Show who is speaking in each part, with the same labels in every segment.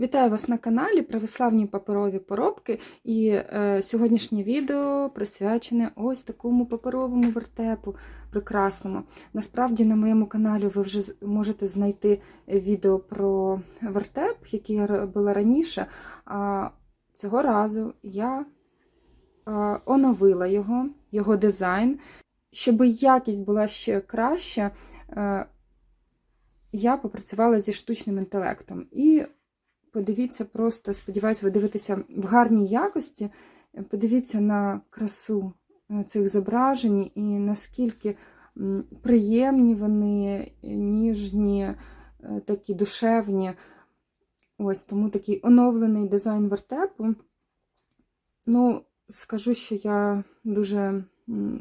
Speaker 1: Вітаю вас на каналі Православні паперові поробки. І е, сьогоднішнє відео присвячене ось такому паперовому вертепу прекрасному. Насправді на моєму каналі ви вже можете знайти відео про вертеп, який я робила раніше. А цього разу я е, оновила його, його дизайн. Щоб якість була ще краща, е, я попрацювала зі штучним інтелектом. І подивіться просто, сподіваюся, ви дивитеся в гарній якості. Подивіться на красу е, цих зображень і наскільки приємні вони, ніжні, е, такі душевні. Ось тому такий оновлений дизайн вертепу. Ну, скажу, що я дуже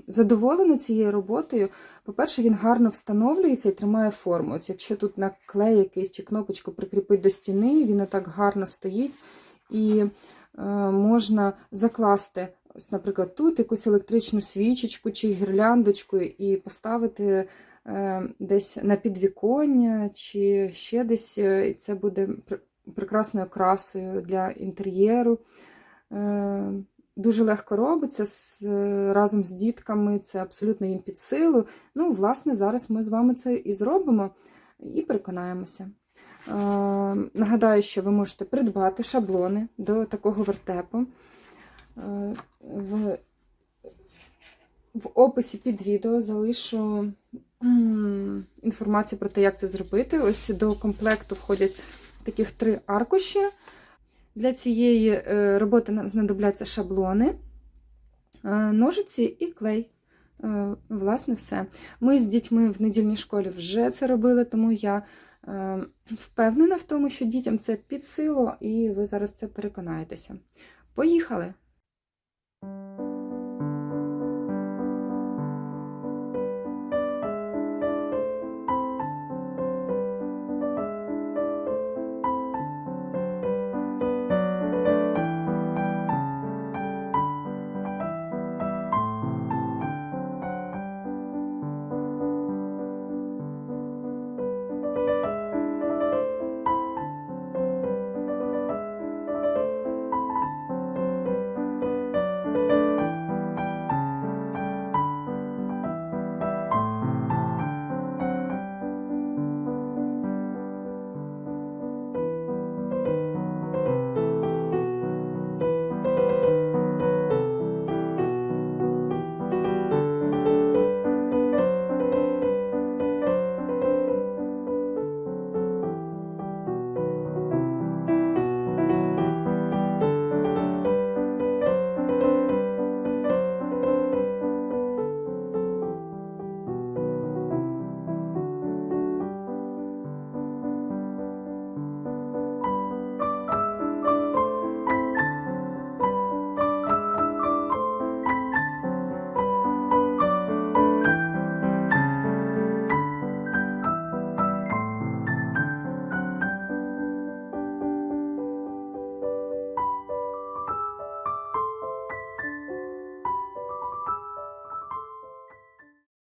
Speaker 1: задоволена цією роботою. По-перше, він гарно встановлюється і тримає форму. Ось якщо тут на клей якийсь чи кнопочку прикріпити до стіни, він отак гарно стоїть. І е, можна закласти, ось, наприклад, тут якусь електричну свічечку чи гірляндочку і поставити е, десь на підвіконня, чи ще десь. е, І це буде прекрасною окрасою для інтер'єру. Дуже легко робиться з, е, разом з дітками, це абсолютно їм під силу. Ну, власне, зараз ми з вами це і зробимо і переконаємося. Е, Нагадаю, що ви можете придбати шаблони до такого вертепу. Е, В, в описі під відео залишу інформацію про те, як це зробити. Ось до комплекту входять таких три аркуші. Для цієї е, роботи нам знадобляться шаблони, е, ножиці і клей. Е, Власне, все. Ми з дітьми в недільній школі вже це робили, тому я впевнена в тому, що дітям це під силу, і ви зараз це переконаєтеся. Поїхали!